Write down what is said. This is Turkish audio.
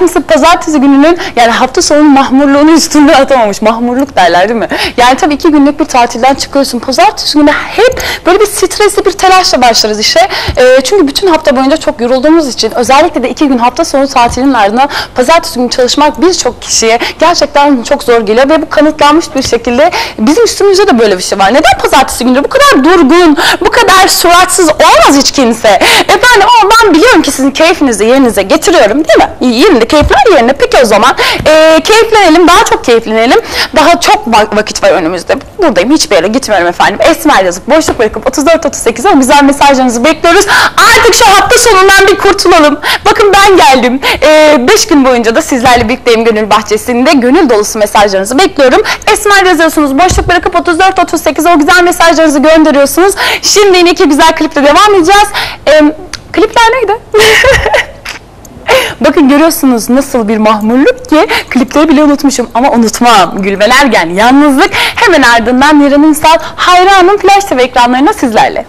kimse pazartesi gününün yani hafta sonunun mahmurluğunu üstünde atamamış. Mahmurluk derler değil mi? Yani tabii iki günlük bir tatilden çıkıyorsun. Pazartesi günü hep böyle bir stresli bir telaşla başlarız işe. Ee, çünkü bütün hafta boyunca çok yorulduğumuz için özellikle de iki gün hafta sonu tatilinin ardından pazartesi günü çalışmak birçok kişiye gerçekten çok zor geliyor ve bu kanıtlanmış bir şekilde bizim üstümüzde de böyle bir şey var. Neden pazartesi günü bu kadar durgun, bu kadar suratsız olmaz hiç kimse? Efendim ben biliyorum ki sizin keyfinizi yerinize getiriyorum değil mi? Yerinde keyifler yerine. Peki o zaman e, keyiflenelim, daha çok keyiflenelim. Daha çok va- vakit var önümüzde. Buradayım, hiçbir yere gitmiyorum efendim. Esmer yazıp boşluk bırakıp 34-38 o güzel mesajlarınızı bekliyoruz. Artık şu hafta sonundan bir kurtulalım. Bakın ben geldim. 5 gün boyunca da sizlerle birlikteyim Gönül Bahçesi'nde. Gönül dolusu mesajlarınızı bekliyorum. Esmer yazıyorsunuz. Boşluk bırakıp 34-38 o güzel mesajlarınızı gönderiyorsunuz. Şimdi yine iki güzel kliple devam edeceğiz. E, klipler neydi? Bakın görüyorsunuz nasıl bir mahmurluk ki klipleri bile unutmuşum ama unutmam. Gülben Ergen, Yalnızlık hemen ardından Niran Ünsal Hayranım Flash TV ekranlarına sizlerle.